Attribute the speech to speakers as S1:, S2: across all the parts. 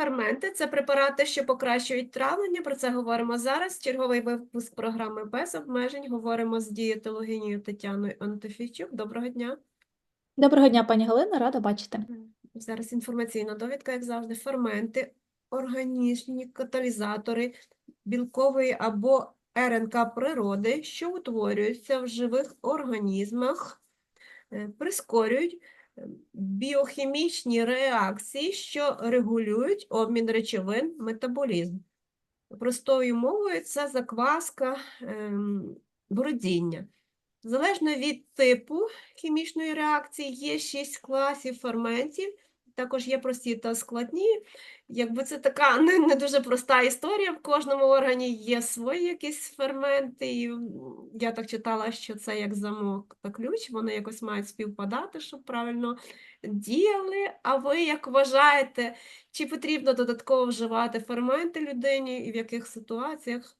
S1: Ферменти це препарати, що покращують травлення. Про це говоримо зараз. Черговий випуск програми без обмежень. Говоримо з дієтологинею Тетяною Антофійчук. Доброго дня.
S2: Доброго дня, пані Галина, рада бачити.
S1: Зараз інформаційна довідка, як завжди. Ферменти, органічні каталізатори білкової або РНК природи, що утворюються в живих організмах, е, прискорюють біохімічні реакції, що регулюють обмін речовин, метаболізм. Простою мовою це закваска, ем, бродіння. Залежно від типу хімічної реакції є шість класів ферментів, також є прості та складні. Якби це така не, не дуже проста історія, в кожному органі є свої якісь ферменти. І я так читала, що це як замок та ключ, вони якось мають співпадати, щоб правильно діяли. А ви як вважаєте, чи потрібно додатково вживати ферменти людині і в яких ситуаціях?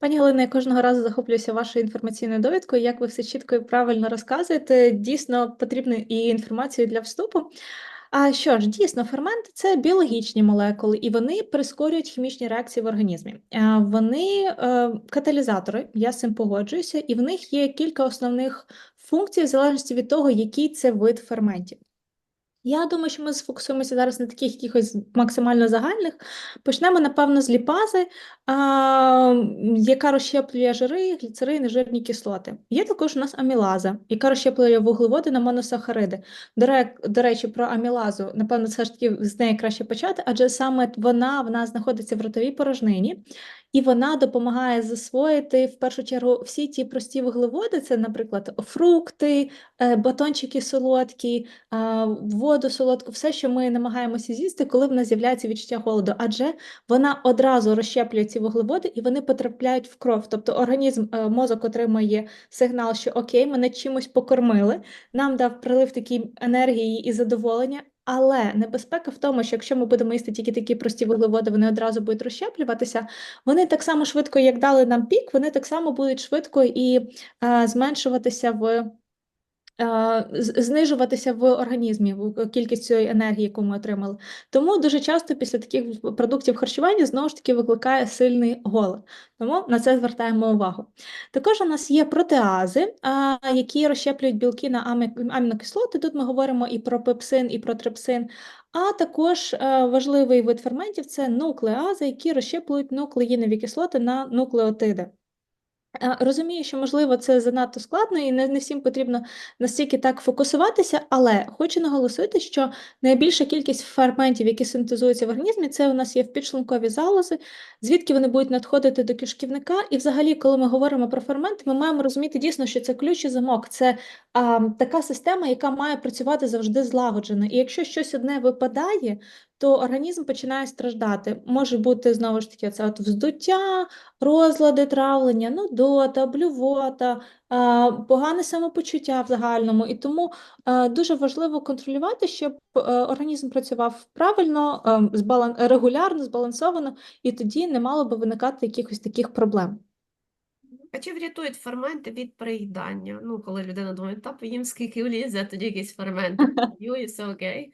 S2: Пані Галина, я кожного разу захоплююся вашою інформаційною довідкою. Як ви все чітко і правильно розказуєте, дійсно потрібно і інформацію для вступу. А що ж, дійсно, ферменти це біологічні молекули, і вони прискорюють хімічні реакції в організмі. Вони е, каталізатори, я з цим погоджуюся, і в них є кілька основних функцій в залежності від того, який це вид ферментів. Я думаю, що ми сфокусуємося зараз на таких якихось максимально загальних. Почнемо, напевно, з ліпази, а, яка розщеплює жири, гліцерини, жирні кислоти. Є також у нас амілаза, яка розщеплює вуглеводи на моносахариди. До, речі, про амілазу, напевно, все ж таки з неї краще почати, адже саме вона в нас знаходиться в ротовій порожнині, і вона допомагає засвоїти в першу чергу всі ті прості вуглеводи, це, наприклад, фрукти, е, батончики солодкі, воду солодку, все, що ми намагаємося з'їсти, коли в нас з'являється відчуття голоду, адже вона одразу розщеплює ці вуглеводи і вони потрапляють в кров. Тобто організм, е, мозок отримує сигнал, що окей, мене чимось покормили, нам дав прилив такій енергії і задоволення. Але небезпека в тому, що якщо ми будемо їсти тільки такі прості вуглеводи, вони одразу будуть розщеплюватися. Вони так само швидко, як дали нам пік, вони так само будуть швидко і е, зменшуватися в знижуватися в організмі в кількість цієї енергії, яку ми отримали. Тому дуже часто після таких продуктів харчування знову ж таки викликає сильний голод. Тому на це звертаємо увагу. Також у нас є протеази, які розщеплюють білки на амінокислоти. Тут ми говоримо і про пепсин, і про трипсин. А також е, важливий вид ферментів це нуклеази, які розщеплюють нуклеїнові кислоти на нуклеотиди. Розумію, що можливо це занадто складно і не, не всім потрібно настільки так фокусуватися, але хочу наголосити, що найбільша кількість ферментів, які синтезуються в організмі, це у нас є в підшлункові залози, звідки вони будуть надходити до кишківника. І взагалі, коли ми говоримо про ферменти, ми маємо розуміти дійсно, що це ключ і замок, це а, така система, яка має працювати завжди злагоджено. І якщо щось одне випадає, то організм починає страждати. Може бути знову ж таки це от вздуття, розлади травлення, нудота, блювота, погане самопочуття в загальному. І тому дуже важливо контролювати, щоб е, організм працював правильно, ем, регулярно, збалансовано, і тоді не мало би виникати якихось таких проблем.
S1: А чи врятують ферменти від переїдання? Ну, коли людина думає, та поїм скільки влізе, тоді якісь ферменти і все окей.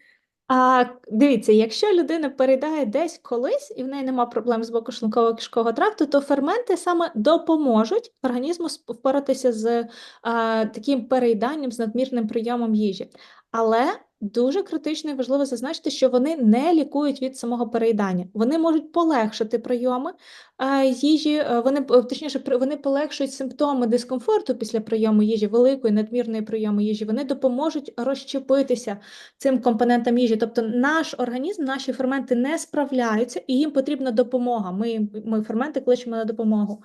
S2: А дивіться, якщо людина переїдає десь колись і в неї нема проблем з боку шлунково-кишкового тракту, то ферменти саме допоможуть організму впоратися з а, таким переїданням, з надмірним прийомом їжі. Але дуже критично і важливо зазначити, що вони не лікують від самого переїдання. Вони можуть полегшити прийоми е, їжі, е, вони точніше, вони полегшують симптоми дискомфорту після прийому їжі, великої надмірної прийому їжі. Вони допоможуть розщепитися цим компонентам їжі. Тобто наш організм, наші ферменти не справляються, і їм потрібна допомога. Ми, ми ферменти кличемо на допомогу.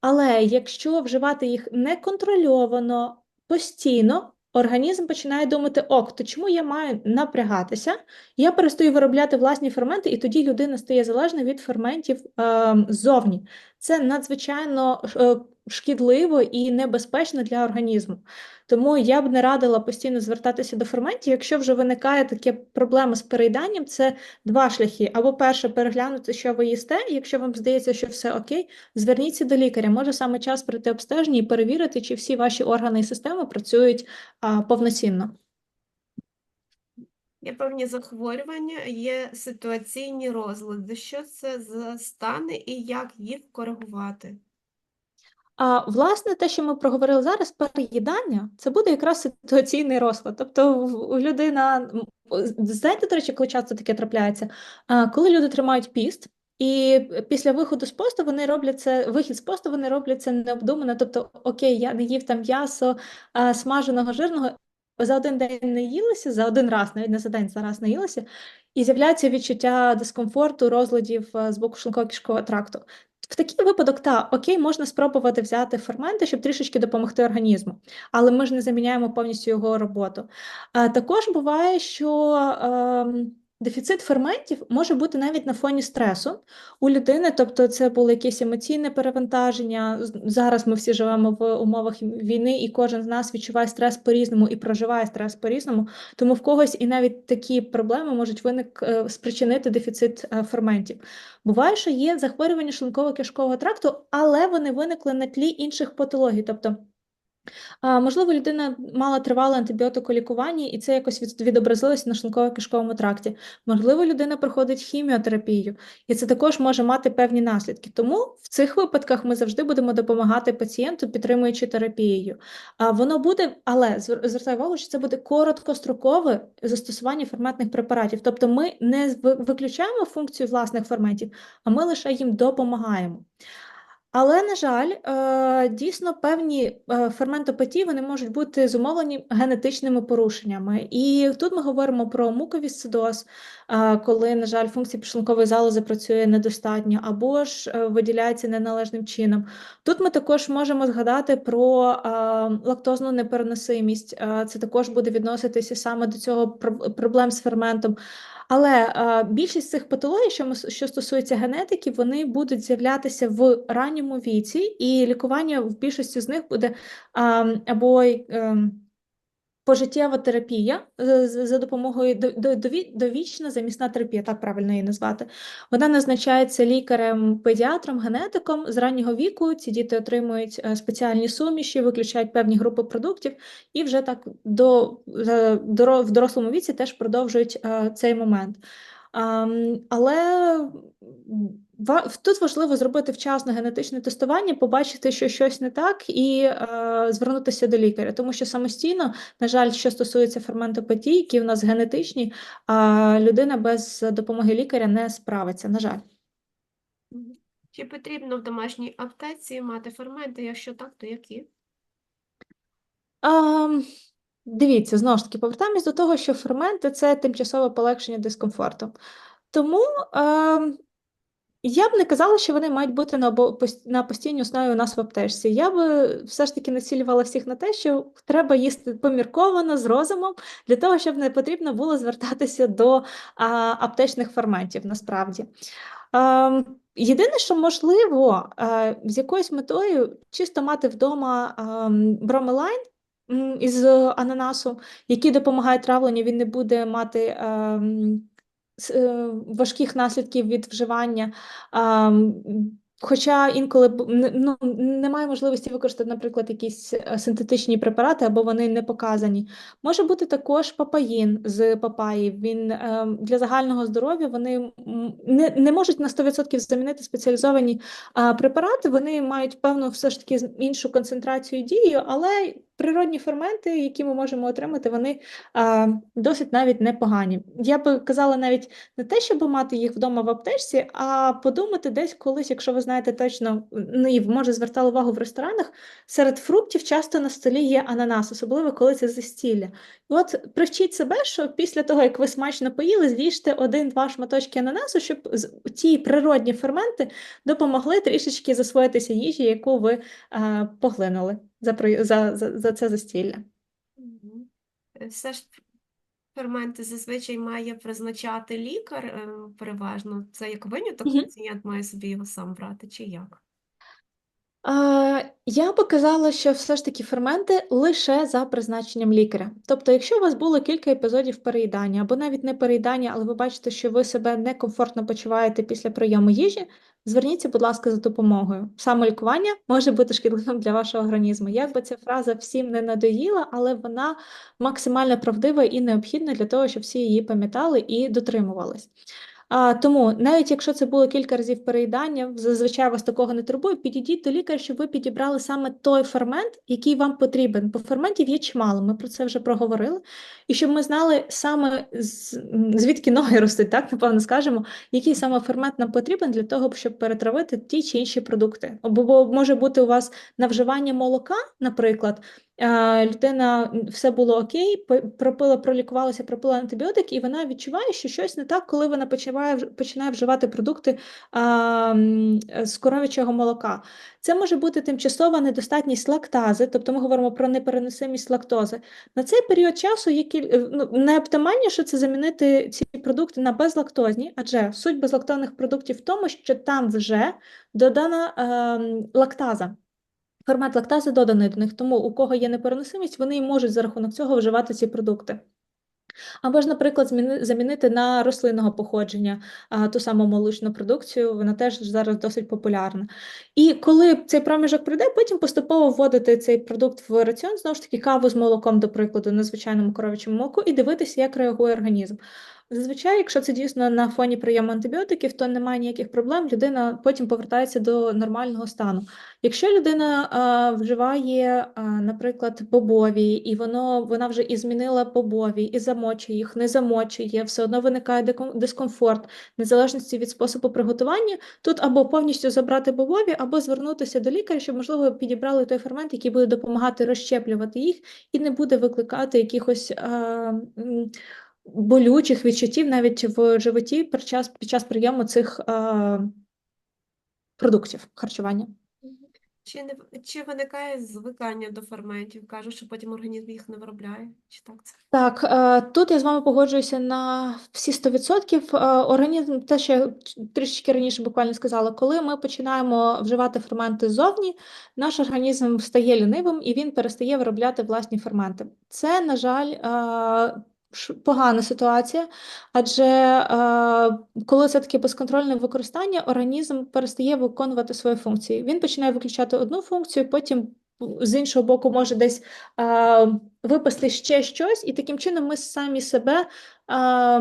S2: Але якщо вживати їх неконтрольовано, постійно, організм починає думати: ок, то чому я маю напрягатися? Я перестаю виробляти власні ферменти, і тоді людина стає залежна від ферментів е, ззовні. Це надзвичайно е, шкідливо і небезпечно для організму. Тому я б не радила постійно звертатися до ферментів. Якщо вже виникає таке проблема з переїданням, це два шляхи. Або перше, переглянути, що ви їсте, якщо вам здається, що все окей, зверніться до лікаря. Може саме час прийти обстеження і перевірити, чи всі ваші органи і системи працюють а, повноцінно.
S1: Є певні захворювання, є ситуаційні розлади. Що це за стани і як їх коригувати?
S2: А, власне, те, що ми проговорили зараз, переїдання, це буде якраз ситуаційний розклад. Тобто людина, знаєте, до речі, коли часто таке трапляється, коли люди тримають піст, і після виходу з посту вони роблять це, вихід з посту вони роблять це необдумано. Тобто, окей, я не їв там м'ясо смаженого, жирного, за один день не їлося, за один раз, навіть не за день, за раз не їлося, і з'являється відчуття дискомфорту, розладів з боку шлунково-кишкового тракту. В такий випадок, так, окей, можна спробувати взяти ферменти, щоб трішечки допомогти організму, але ми ж не заміняємо повністю його роботу. А також буває, що ем, дефіцит ферментів може бути навіть на фоні стресу у людини, тобто це було якесь емоційне перевантаження. Зараз ми всі живемо в умовах війни, і кожен з нас відчуває стрес по-різному і проживає стрес по-різному. Тому в когось і навіть такі проблеми можуть виник е, спричинити дефіцит е, ферментів. Буває, що є захворювання шлунково-кишкового тракту, але вони виникли на тлі інших патологій. Тобто, можливо, людина мала тривале антибіотиколікування, і це якось від- відобразилося на шлунково-кишковому тракті. Можливо, людина проходить хіміотерапію, і це також може мати певні наслідки. Тому в цих випадках ми завжди будемо допомагати пацієнту, підтримуючи терапією. А воно буде, але звертаю увагу, що це буде короткострокове застосування ферментних препаратів. Тобто ми не виключаємо функцію власних ферментів, а ми лише їм допомагаємо. Але, на жаль, е, дійсно певні е, ферментопатії вони можуть бути зумовлені генетичними порушеннями. І тут ми говоримо про муковісцидоз, е, коли, на жаль, функція підшлункової залози працює недостатньо або ж виділяється неналежним чином. Тут ми також можемо згадати про лактозну непереносимість. Це також буде відноситися саме до цього проб- проблем з ферментом. Але е, більшість цих патологій, що, що стосується генетики, вони будуть з'являтися в ранньому віці, і лікування в більшості з них буде або ем, пожиттєва терапія з- за допомогою до- до- довічна замісна терапія, так правильно її назвати. Вона назначається лікарем, педіатром, генетиком з раннього віку. Ці діти отримують е, спеціальні суміші, виключають певні групи продуктів, і вже так до, е, в дорослому віці теж продовжують е, цей момент. Але тут важливо зробити вчасне генетичне тестування, побачити, що щось не так, і е, звернутися до лікаря, тому що самостійно, на жаль, що стосується ферментопатії, які в нас генетичні, а людина без допомоги лікаря не справиться. На жаль.
S1: Чи потрібно в домашній аптеці мати ферменти? Якщо так, то які?
S2: Ам, дивіться, знову ж таки, повертаємось до того, що ферменти це тимчасове полегшення дискомфорту. Тому ем, я б не казала, що вони мають бути на, на постійній основі у нас в аптечці. Я би все ж таки націлювала всіх на те, що треба їсти помірковано, з розумом, для того, щоб не потрібно було звертатися до а, аптечних ферментів насправді. Ем, єдине, що можливо, е, з якоюсь метою чисто мати вдома ем, бромелайн із ананасу, який допомагає травленню, він не буде мати с- е, важких наслідків від вживання. Ам, Хоча інколи ну, немає можливості використати, наприклад, якісь е, синтетичні препарати, або вони не показані. Може бути також папаїн з папаї. Він ем, для загального здоров'я вони не, не можуть на 100% замінити спеціалізовані препарати. Вони мають певну все ж таки іншу концентрацію дії, але природні ферменти, які ми можемо отримати, вони а, досить навіть непогані. Я би казала навіть не те, щоб мати їх вдома в аптечці, а подумати десь колись, якщо ви знаєте точно, ну і може звертали увагу в ресторанах, серед фруктів часто на столі є ананас, особливо коли це застілля. І от привчіть себе, що після того, як ви смачно поїли, з'їжте один-два шматочки ананасу, щоб ті природні ферменти допомогли трішечки засвоїтися їжі, яку ви е, поглинули за, за, за, за це застілля.
S1: Е, Все ж ферменти зазвичай має призначати лікар е, переважно. Це як виняток,
S2: Мгм.
S1: пацієнт має собі його сам брати, чи як?
S2: Я би казала, що все ж таки ферменти лише за призначенням лікаря. Тобто, якщо у вас було кілька епізодів переїдання, або навіть не переїдання, але ви бачите, що ви себе некомфортно почуваєте після прийому їжі, зверніться, будь ласка, за допомогою. Самолікування може бути шкідливим для вашого організму. Як би ця фраза всім не надоїла, але вона максимально правдива і необхідна для того, щоб всі її пам'ятали і дотримувались. А, тому, навіть якщо це було кілька разів переїдання, зазвичай вас такого не турбує, підійдіть до лікаря, щоб ви підібрали саме той фермент, який вам потрібен. Бо ферментів є чимало, ми про це вже проговорили. І щоб ми знали саме звідки ноги ростуть, так напевно скажемо, який саме фермент нам потрібен для того, щоб перетравити ті чи інші продукти. Бо може бути у вас на вживання молока, наприклад. Е, Людина все було окей, пропила, пролікувалася, пропила антибіотик, і вона відчуває, що щось не так, коли вона починає, починає вживати продукти а, е, з коров'ячого молока. Це може бути тимчасова недостатність лактази, тобто ми говоримо про непереносимість лактози. На цей період часу є кіль... е, ну, найоптимальніше це замінити ці продукти на безлактозні, адже суть безлактозних продуктів в тому, що там вже додана ем, лактаза. Формат лактази доданий до них, тому у кого є непереносимість, вони можуть за рахунок цього вживати ці продукти. Або ж, наприклад, замінити на рослинного походження ту саму молочну продукцію, вона теж зараз досить популярна. І коли цей проміжок пройде, потім поступово вводити цей продукт в раціон, знову ж таки, каву з молоком, до прикладу, на звичайному коров'ячому молоку, і дивитися, як реагує організм. Зазвичай, якщо це дійсно на фоні прийому антибіотиків, то немає ніяких проблем, людина потім повертається до нормального стану. Якщо людина а, вживає, а, наприклад, бобові, і воно вона вже і змінила бобові, і замочує їх, не замочує, все одно виникає дискомфорт, незалежності від способу приготування, тут або повністю забрати бобові, або звернутися до лікаря, щоб можливо підібрали той фермент, який буде допомагати розщеплювати їх і не буде викликати якихось. А, болючих відчуттів навіть в животі під час, під час прийому цих а, продуктів харчування.
S1: Чи не чи виникає звикання до ферментів? Кажуть, що потім організм їх не виробляє. Чи так це?
S2: Так, е, тут я з вами погоджуюся на всі 100%. Е, Організм, те, що я трішечки раніше буквально сказала, коли ми починаємо вживати ферменти ззовні, наш організм стає лінивим і він перестає виробляти власні ферменти. Це, на жаль, е, погана ситуація, адже е, коли це таке безконтрольне використання, організм перестає виконувати свої функції. Він починає виключати одну функцію, потім з іншого боку може десь е, випасти ще щось, і таким чином ми самі себе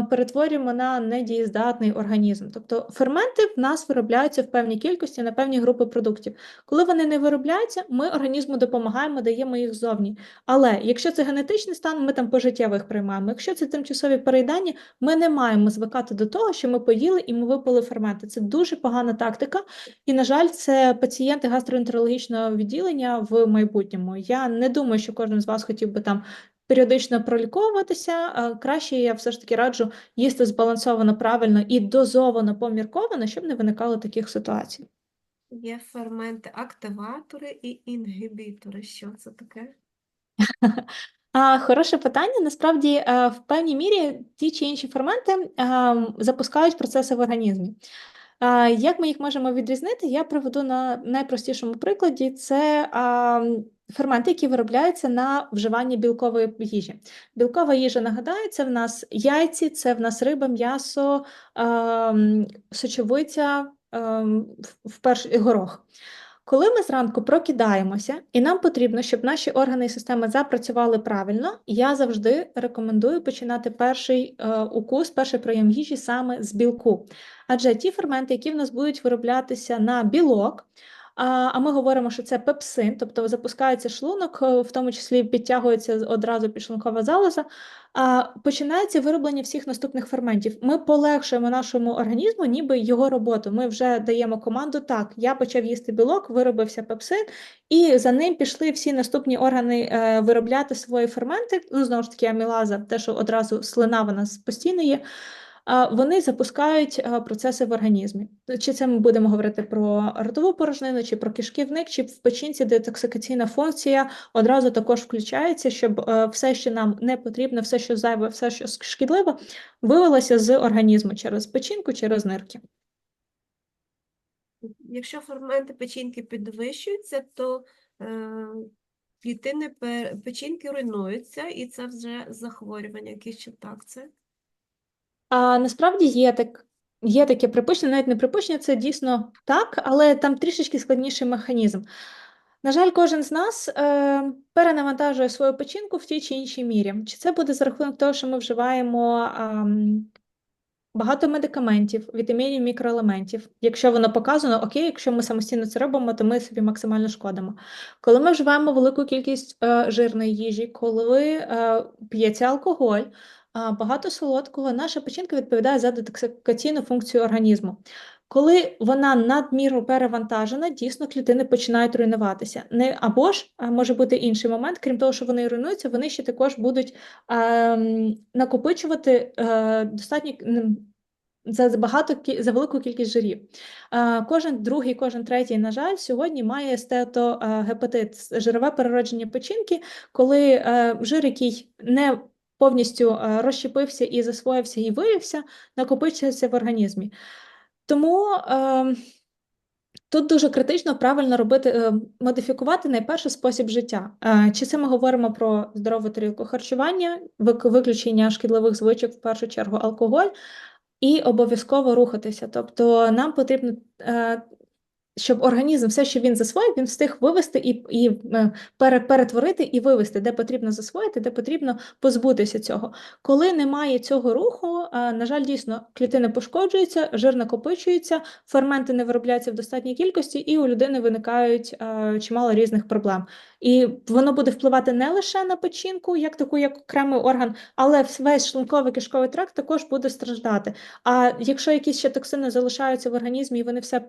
S2: перетворюємо на недієздатний організм. Тобто ферменти в нас виробляються в певній кількості на певні групи продуктів. Коли вони не виробляються, ми організму допомагаємо, даємо їх ззовні. Але якщо це генетичний стан, ми там пожиттєво їх приймаємо. Якщо це тимчасові переїдання, ми не маємо звикати до того, що ми поїли і ми випили ферменти. Це дуже погана тактика. І, на жаль, це пацієнти гастроентерологічного відділення в майбутньому. Я не думаю, що кожен з вас хотів би там періодично проліковуватися. Краще я все ж таки раджу їсти збалансовано, правильно і дозовано, помірковано, щоб не виникало таких ситуацій.
S1: Є ферменти, активатори і інгібітори. Що це таке?
S2: А, хороше питання. Насправді, е, в певній мірі ті чи інші ферменти е, запускають процеси в організмі. А, Як ми їх можемо відрізнити? Я приведу на найпростішому прикладі: це а, ферменти, які виробляються на вживанні білкової їжі. Білкова їжа, нагадаю, це в нас яйці, це в нас риба, м'ясо, а, м, сочовиця, а, в- в перш- горох. Коли ми зранку прокидаємося, і нам потрібно, щоб наші органи і системи запрацювали правильно, я завжди рекомендую починати перший е, укус, перший прийом їжі саме з білку. Адже ті ферменти, які в нас будуть вироблятися на білок, а, ми говоримо, що це пепсин, тобто запускається шлунок, е, в тому числі підтягується одразу підшлункова залоза, а, починається вироблення всіх наступних ферментів. Ми полегшуємо нашому організму, ніби його роботу. Ми вже даємо команду: так, я почав їсти білок, виробився пепсин, і за ним пішли всі наступні органи е, виробляти свої ферменти. Ну, знову ж таки, амілаза, те, що одразу слина в нас постійно є. Вони запускають процеси в організмі. Чи це ми будемо говорити про ротову порожнину, чи про кишківник, чи в печінці детоксикаційна функція одразу також включається, щоб е, все, що нам не потрібно, все, що зайве, все, що шкідливе, вивелося з організму через печінку, через нирки.
S1: Якщо ферменти печінки підвищуються, то е, клітини пе- печінки руйнуються, і це вже захворювання. Який ще так це?
S2: А насправді є так, є таке припущення, навіть не припущення, це дійсно так, але там трішечки складніший механізм. На жаль, кожен з нас е, перенавантажує свою печінку в тій чи іншій мірі. Чи це буде за рахунок того, що ми вживаємо ам, багато медикаментів, вітамінів, мікроелементів. Якщо воно показано, окей, якщо ми самостійно це робимо, то ми собі максимально шкодимо. Коли ми вживаємо велику кількість е, жирної їжі, коли е, п'ється алкоголь, багато солодкого, наша печінка відповідає за детоксикаційну функцію організму. Коли вона надміру перевантажена, дійсно клітини починають руйнуватися. Не або ж може бути інший момент, крім того, що вони руйнуються, вони ще також будуть ем, накопичувати е, достатньо за багато за велику кількість жирів. Е, Кожен другий, кожен третій, на жаль, сьогодні має стеатогепатит, жирове переродження печінки, коли е, жир, який не повністю е, розщепився і засвоївся і виявився, накопичується в організмі. Тому е, тут дуже критично правильно робити, е, модифікувати найперше спосіб життя. Е, чи це ми говоримо про здорову тарілку харчування, виключення шкідливих звичок, в першу чергу алкоголь, і обов'язково рухатися. Тобто нам потрібно, е, щоб організм все, що він засвоїв, він встиг вивести і, і е, перетворити і вивести, де потрібно засвоїти, де потрібно позбутися цього. Коли немає цього руху, е, на жаль, дійсно клітини пошкоджуються, жир накопичується, ферменти не виробляються в достатній кількості, і у людини виникають е, чимало різних проблем. І воно буде впливати не лише на печінку, як таку, як окремий орган, але весь шлунковий кишковий тракт також буде страждати. А якщо якісь ще токсини залишаються в організмі, і вони все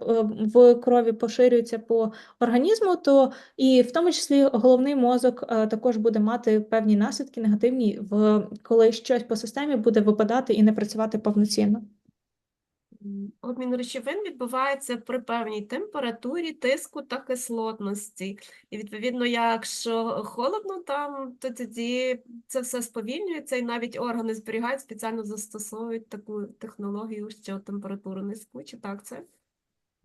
S2: в крові поширюються по організму, то і в тому числі головний мозок е, також буде мати певні наслідки негативні, в коли щось по системі буде випадати і не працювати повноцінно.
S1: Обмін речовин відбувається при певній температурі, тиску та кислотності. І відповідно, якщо холодно там, то тоді це все сповільнюється, і навіть органи зберігають, спеціально застосовують таку технологію, що температуру низьку, чи так це?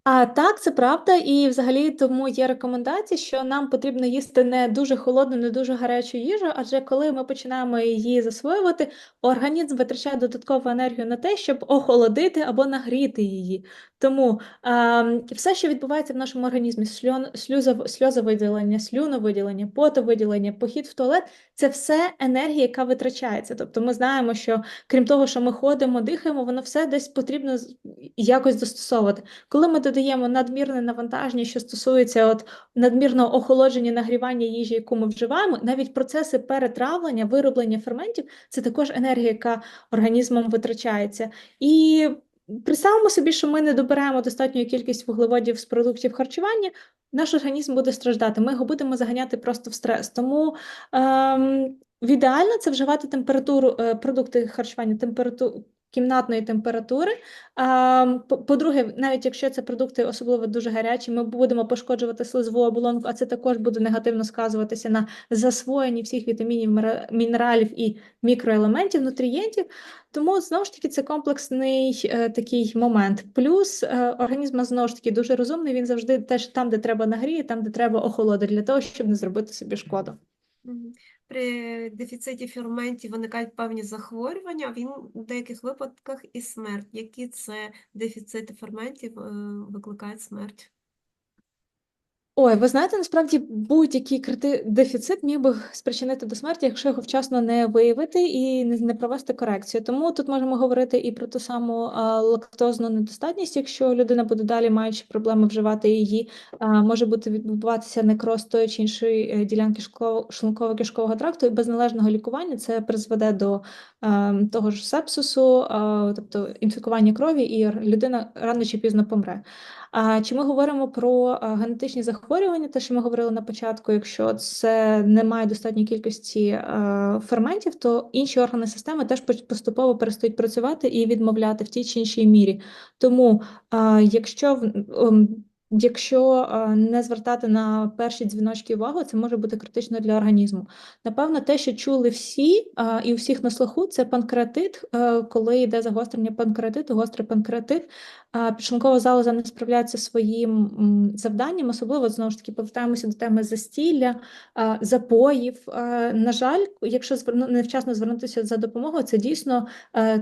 S2: А так, це правда, і взагалі тому є рекомендація, що нам потрібно їсти не дуже холодну, не дуже гарячу їжу, адже коли ми починаємо її засвоювати, організм витрачає додаткову енергію на те, щоб охолодити або нагріти її. Тому ем, все, що відбувається в нашому організмі, сльон, сльозов, сльозовиділення, слюновиділення, потовиділення, похід в туалет, це все енергія, яка витрачається. Тобто ми знаємо, що крім того, що ми ходимо, дихаємо, воно все десь потрібно якось застосовувати. Коли ми додаємо надмірне навантаження, що стосується от надмірного охолодження, нагрівання їжі, яку ми вживаємо, навіть процеси перетравлення, вироблення ферментів це також енергія, яка організмом витрачається. І представимо собі, що ми не добираємо достатню кількість вуглеводів з продуктів харчування, наш організм буде страждати. Ми його будемо заганяти просто в стрес. Тому ем, ідеально це вживати температуру, е, продукти харчування, температуру. Кімнатної температури. По- По-друге, навіть якщо це продукти особливо дуже гарячі, ми будемо пошкоджувати слизову оболонку, а це також буде негативно сказуватися на засвоєнні всіх вітамінів, мінералів і мікроелементів, нутрієнтів. Тому знову ж таки це комплексний е, такий момент. Плюс е, організм знову ж таки дуже розумний. Він завжди теж там, де треба нагріє, там, де треба охолодить, для того, щоб не зробити собі шкоду.
S1: При дефіциті ферментів виникають певні захворювання, він у деяких випадках і смерть. Які це дефіцити ферментів е, викликають смерть?
S2: Ой, ви знаєте, насправді будь-який крити... дефіцит міг би спричинити до смерті, якщо його вчасно не виявити і не, провести корекцію. Тому тут можемо говорити і про ту саму лактозну недостатність, якщо людина буде далі маючи проблеми вживати її, може бути відбуватися некроз тої чи іншої е, ділянки шлунково- шлунково-кишкового тракту, і без належного лікування це призведе до того ж сепсису, тобто інфікування крові, і людина рано чи пізно помре. А чи ми говоримо про генетичні захворювання, те, що ми говорили на початку, якщо це не має достатньої кількості ферментів, то інші органи системи теж поступово перестають працювати і відмовляти в тій чи іншій мірі. Тому, якщо Якщо е, не звертати на перші дзвіночки увагу, це може бути критично для організму. Напевно, те, що чули всі е, і всіх на слуху, це панкреатит. Е, Коли йде загострення панкреатиту, гострий панкреатит, підшлункова залоза не справляється своїм завданням, особливо знову ж таки повертаємося до теми застілля, запоїв. На жаль, якщо зверну- невчасно звернутися за допомогою, це дійсно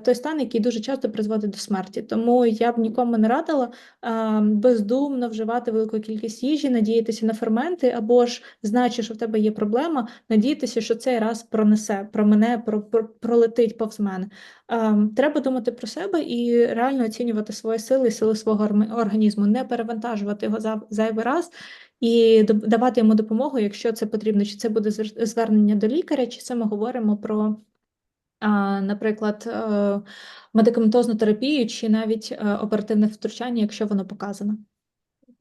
S2: той стан, який дуже часто призводить до смерті. Тому я б нікому не радила бездумно вживати велику кількість їжі, надіятися на ферменти, або ж знаючи, що в тебе є проблема, надіятися, що цей раз пронесе, промене, про, про, пролетить повз мене. А, треба думати про себе і реально оцінювати свої сили сили свого організму, не перевантажувати його за зайвий раз. І давати йому допомогу, якщо це потрібно, чи це буде звернення до лікаря, чи це ми говоримо про, наприклад, е, медикаментозну терапію, чи навіть е, оперативне втручання, якщо воно показано.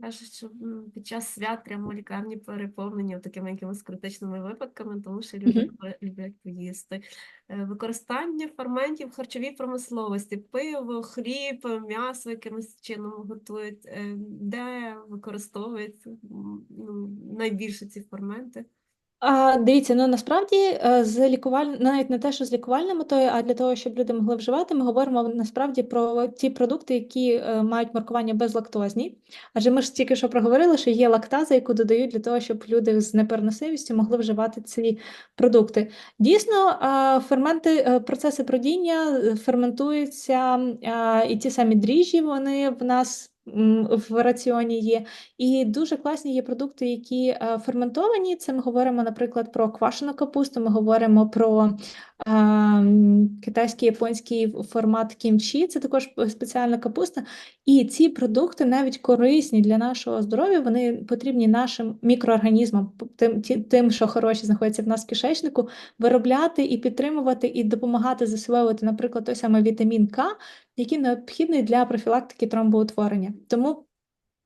S1: Кажуть, що під час свят прямо лікарні переповнені такими якимись критичними випадками, тому що люди
S2: mm
S1: -hmm. люблять поїсти. Е, Використання ферментів в харчовій промисловості, пиво, хліб, м'ясо якимось чином готують, е, де використовують ну, найбільше ці ферменти.
S2: Дивіться, ну насправді е, з лікуваль... навіть не те, що з лікувальною метою, а для того, щоб люди могли вживати, ми говоримо насправді про ті продукти, які е, мають маркування безлактозні. Адже ми ж тільки що проговорили, що є лактаза, яку додають для того, щоб люди з непереносимістю могли вживати ці продукти. Дійсно, ферменти, е, процеси бродіння е, ферментуються, і ті самі дріжджі, вони в нас. В раціоні є, і дуже класні є продукти, які е, ферментовані. Це ми говоримо, наприклад, про квашену капусту, ми говоримо про китайський японський формат кімчі, це також спеціальна капуста. І ці продукти навіть корисні для нашого здоров'я, вони потрібні нашим мікроорганізмам, тим, тим, що хороші знаходяться в нас в кишечнику, виробляти і підтримувати, і допомагати засвоювати, наприклад, той самий вітамін К, який необхідний для профілактики тромбоутворення. Тому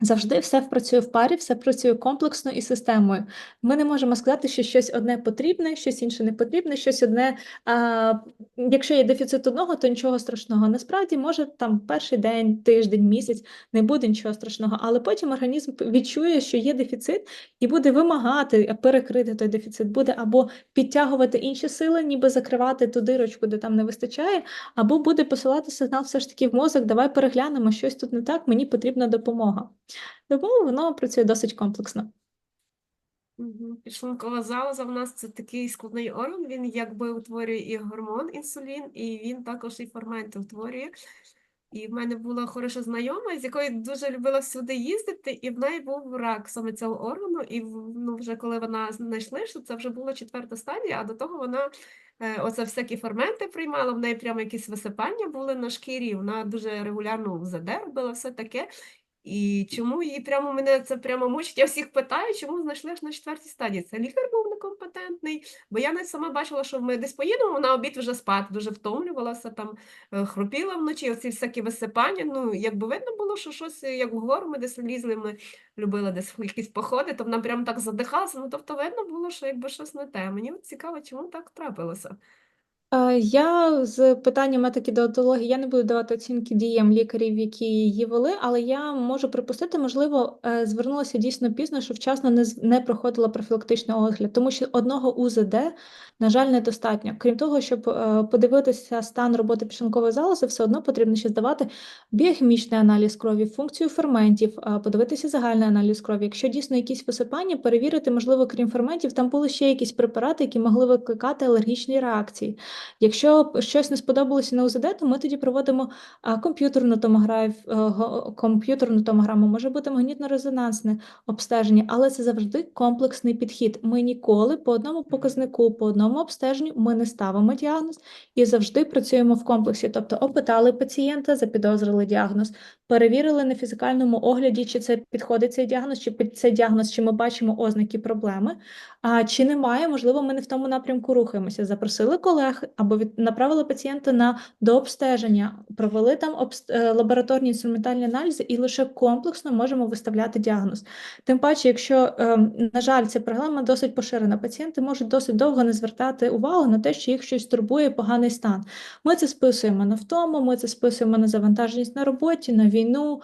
S2: Завжди все працює в парі, все працює комплексно і системою. Ми не можемо сказати, що щось одне потрібне, щось інше не потрібне, щось одне. А, якщо є дефіцит одного, то нічого страшного. Насправді, може, там перший день, тиждень, місяць не буде нічого страшного, але потім організм відчує, що є дефіцит, і буде вимагати перекрити той дефіцит, буде або підтягувати інші сили, ніби закривати ту дирочку, де там не вистачає, або буде посилати сигнал все ж таки в мозок, давай переглянемо, щось тут не так, мені потрібна допомога. Тому воно працює досить комплексно.
S1: Мгм. Підшлункова залоза в нас це такий складний орган, він якби утворює і гормон інсулін, і він також і ферменти утворює. І в мене була хороша знайома, з якою дуже любила всюди їздити, і в неї був рак саме цього органу. І ну, вже коли вона знайшли, що це вже була четверта стадія, а до того вона е, оце всякі ферменти приймала, в неї прямо якісь висипання були на шкірі, вона дуже регулярно УЗД робила все таке. І чому її прямо мене це прямо мучить? Я всіх питаю, чому знайшли аж на четвертій стадії. Це лікар був некомпетентний, бо я навіть сама бачила, що ми десь поїдемо, вона обід вже спати, дуже втомлювалася, там е, хропіла вночі, оці всякі висипання. Ну, якби видно було, що щось, е, як вгору ми десь лізли, ми любили десь якісь походи, то вона прям так задихалася. Ну, тобто видно було, що якби щось не те. Мені цікаво, чому так трапилося.
S2: Е, Я з питанням етики деонтології я не буду давати оцінки діям лікарів, які її вели, але я можу припустити, можливо, е, звернулася дійсно пізно, що вчасно не, не проходила профілактичний огляд, тому що одного УЗД, на жаль, недостатньо. Крім того, щоб е, подивитися стан роботи підшлункової залози, все одно потрібно ще здавати біохімічний аналіз крові, функцію ферментів, подивитися загальний аналіз крові. Якщо дійсно якісь висипання, перевірити, можливо, крім ферментів, там були ще якісь препарати, які могли викликати алергічні реакції. Якщо щось не сподобалося на УЗД, то ми тоді проводимо комп'ютерну томограф, е, комп'ютерну томограму, може бути магнітно-резонансне обстеження, але це завжди комплексний підхід. Ми ніколи по одному показнику, по одному обстеженню ми не ставимо діагноз і завжди працюємо в комплексі. Тобто опитали пацієнта, запідозрили діагноз, перевірили на фізикальному огляді, чи це підходить цей діагноз, чи під цей діагноз, чи ми бачимо ознаки проблеми. А чи немає, можливо, ми не в тому напрямку рухаємося. Запросили колег, або від, направили пацієнта на дообстеження, провели там обс- е, лабораторні інструментальні аналізи і лише комплексно можемо виставляти діагноз. Тим паче, якщо, ем, на жаль, ця проблема досить поширена, пацієнти можуть досить довго не звертати увагу на те, що їх щось турбує поганий стан. Ми це списуємо на втому, ми це списуємо на завантаженість на роботі, на війну.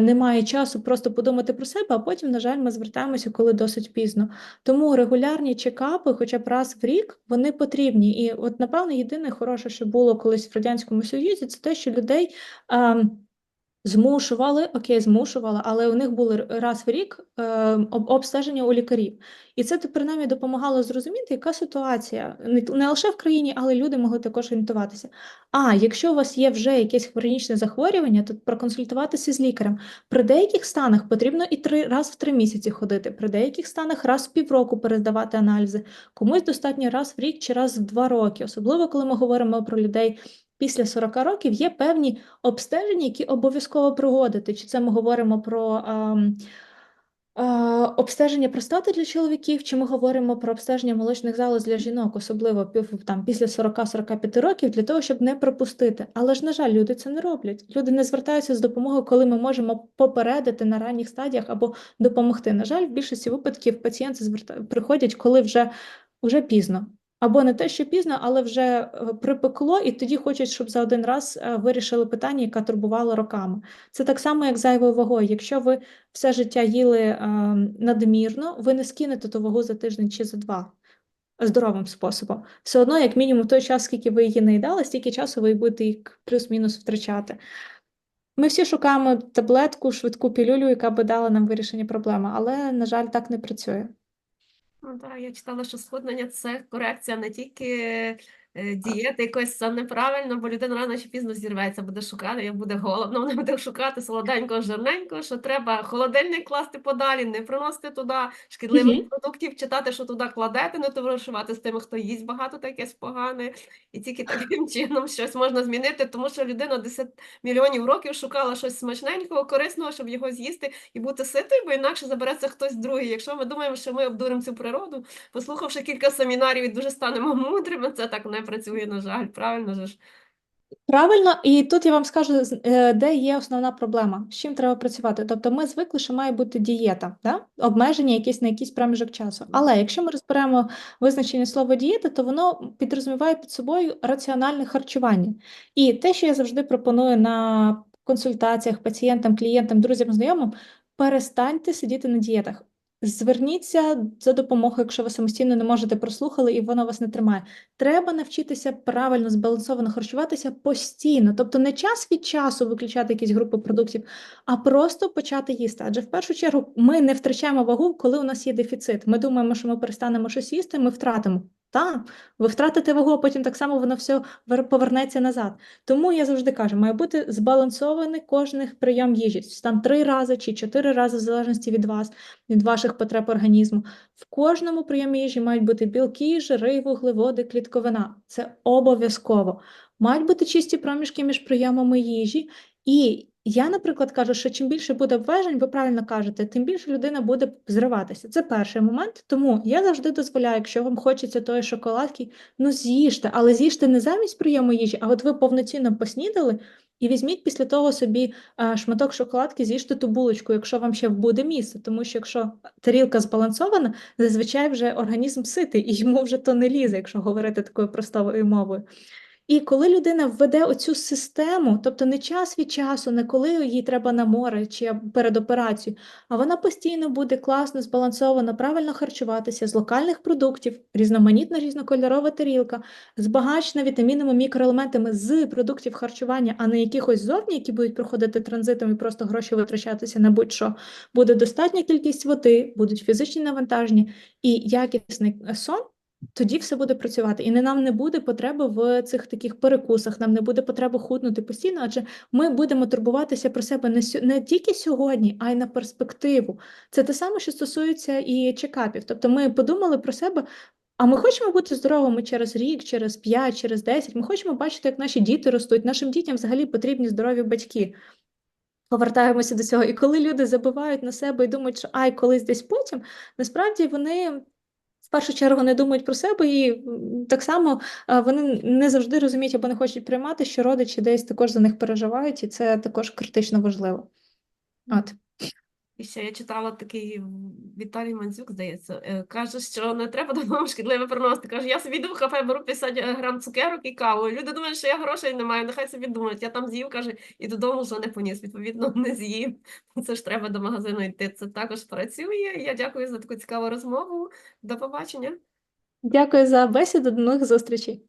S2: Немає часу просто подумати про себе, а потім, на жаль, ми звертаємося, коли досить пізно. Тому регулярні чекапи, хоча б раз в рік, вони потрібні. І от, напевно, єдине хороше, що було колись в Радянському Союзі, це те, що людей. Змушували, окей, змушували, але у них були раз в рік е, обстеження у лікарів. І це принаймні допомагало зрозуміти, яка ситуація не, лише в країні, але люди могли також орієнтуватися. А якщо у вас є вже якесь хронічне захворювання, то проконсультуватися з лікарем. При деяких станах потрібно і три раз в три місяці ходити, при деяких станах раз в півроку перездавати аналізи. Комусь достатньо раз в рік чи раз в два роки, особливо коли ми говоримо про людей. Після 40 років є певні обстеження, які обов'язково проводити. Чи це ми говоримо про ем, е, обстеження простати для чоловіків, чи ми говоримо про обстеження молочних залоз для жінок, особливо там, після 40-45 років, для того, щоб не пропустити. Але ж, на жаль, люди це не роблять. Люди не звертаються з допомогою, коли ми можемо попередити на ранніх стадіях або допомогти. На жаль, в більшості випадків пацієнти приходять, коли вже, вже пізно. Або не те, що пізно, але вже е, припекло, і тоді хочуть, щоб за один раз е, вирішили питання, яке турбувало роками. Це так само, як зайвою вагою. Якщо ви все життя їли е, надмірно, ви не скинете ту вагу за тиждень чи за два здоровим способом. Все одно, як мінімум, той час, скільки ви її не їдали, стільки часу ви будете її плюс-мінус втрачати. Ми всі шукаємо таблетку, швидку пілюлю, яка би дала нам вирішення проблеми, але, на жаль, так не працює.
S1: Ну так, я читала, що схуднення це корекція не тільки дієти якось це неправильно, бо людина рано чи пізно зірветься, буде шукати, як буде голодно, вона буде шукати солоденького, жирненького, що треба холодильник класти подалі, не приносити туди шкідливих
S2: Мгм.
S1: продуктів, читати, що туди кладете, не товаришувати з тими, хто їсть багато таке погане, і тільки таким чином щось можна змінити, тому що людина 10 мільйонів років шукала щось смачненького, корисного, щоб його з'їсти і бути ситою, бо інакше забереться хтось другий. Якщо ми думаємо, що ми обдуримо цю природу, послухавши кілька семінарів і дуже станемо мудрими, це так не працює, на жаль, правильно же ж?
S2: Правильно, і тут я вам скажу, е, де є основна проблема, з чим треба працювати. Тобто ми звикли, що має бути дієта, да? обмеження якісь на якийсь проміжок часу. Але якщо ми розберемо визначення слова дієта, то воно підрозуміває під собою раціональне харчування. І те, що я завжди пропоную на консультаціях пацієнтам, клієнтам, друзям, знайомим, перестаньте сидіти на дієтах. Зверніться за допомогою, якщо ви самостійно не можете прослухали і воно вас не тримає. Треба навчитися правильно збалансовано харчуватися постійно, тобто не час від часу виключати якісь групи продуктів, а просто почати їсти. Адже в першу чергу ми не втрачаємо вагу, коли у нас є дефіцит. Ми думаємо, що ми перестанемо щось їсти, ми втратимо. Так, ви втратите вагу, а потім так само воно все повернеться назад. Тому я завжди кажу, має бути збалансований кожний прийом їжі. Там три рази чи чотири рази, в залежності від вас, від ваших потреб організму. В кожному прийомі їжі мають бути білки, жири, вуглеводи, клітковина. Це обов'язково. Мають бути чисті проміжки між прийомами їжі. І я, наприклад, кажу, що чим більше буде обмежень, ви правильно кажете, тим більше людина буде зриватися. Це перший момент. Тому я завжди дозволяю, якщо вам хочеться тої шоколадки, ну з'їжте, але з'їжте не замість прийому їжі, а от ви повноцінно поснідали. І візьміть після того собі е, шматок шоколадки, з'їжте ту булочку, якщо вам ще буде місце. Тому що якщо тарілка збалансована, зазвичай вже організм ситий, і йому вже то не лізе, якщо говорити такою простою мовою. І коли людина введе оцю систему, тобто не час від часу, не коли їй треба на море чи перед операцією, а вона постійно буде класно, збалансовано, правильно харчуватися з локальних продуктів, різноманітна різнокольорова тарілка, збагачена вітамінами, мікроелементами з продуктів харчування, а не якихось зовні, які будуть проходити транзитом і просто гроші витрачатися на будь-що. Буде достатня кількість води, будуть фізичні навантаження і якісний сон. Тоді все буде працювати, і не нам не буде потреби в цих таких перекусах, нам не буде потреби худнути постійно, адже ми будемо турбуватися про себе не, не тільки сьогодні, а й на перспективу. Це те саме, що стосується і чекапів. Тобто ми подумали про себе, а ми хочемо бути здоровими через рік, через 5, через 10. Ми хочемо бачити, як наші діти ростуть. Нашим дітям взагалі потрібні здорові батьки. Повертаємося до цього. І коли люди забувають на себе і думають, що ай, колись десь потім, насправді вони першу чергу не думають про себе, і так само е, вони не завжди розуміють або не хочуть приймати, що родичі десь також за них переживають, і це також критично важливо. От.
S1: І ще я читала такий Віталій Мандзюк, здається, е, каже, що не треба додому шкідливе приносити. Каже, я собі йду в кафе, беру 50 грам цукерок і каву. Люди думають, що я грошей не маю, нехай собі думають. Я там з'їв, каже, і додому вже не поніс. Відповідно, не з'їв. Це ж треба до магазину йти. Це також працює. Я дякую за таку цікаву розмову. До побачення.
S2: Дякую за бесіду, до нових зустрічей.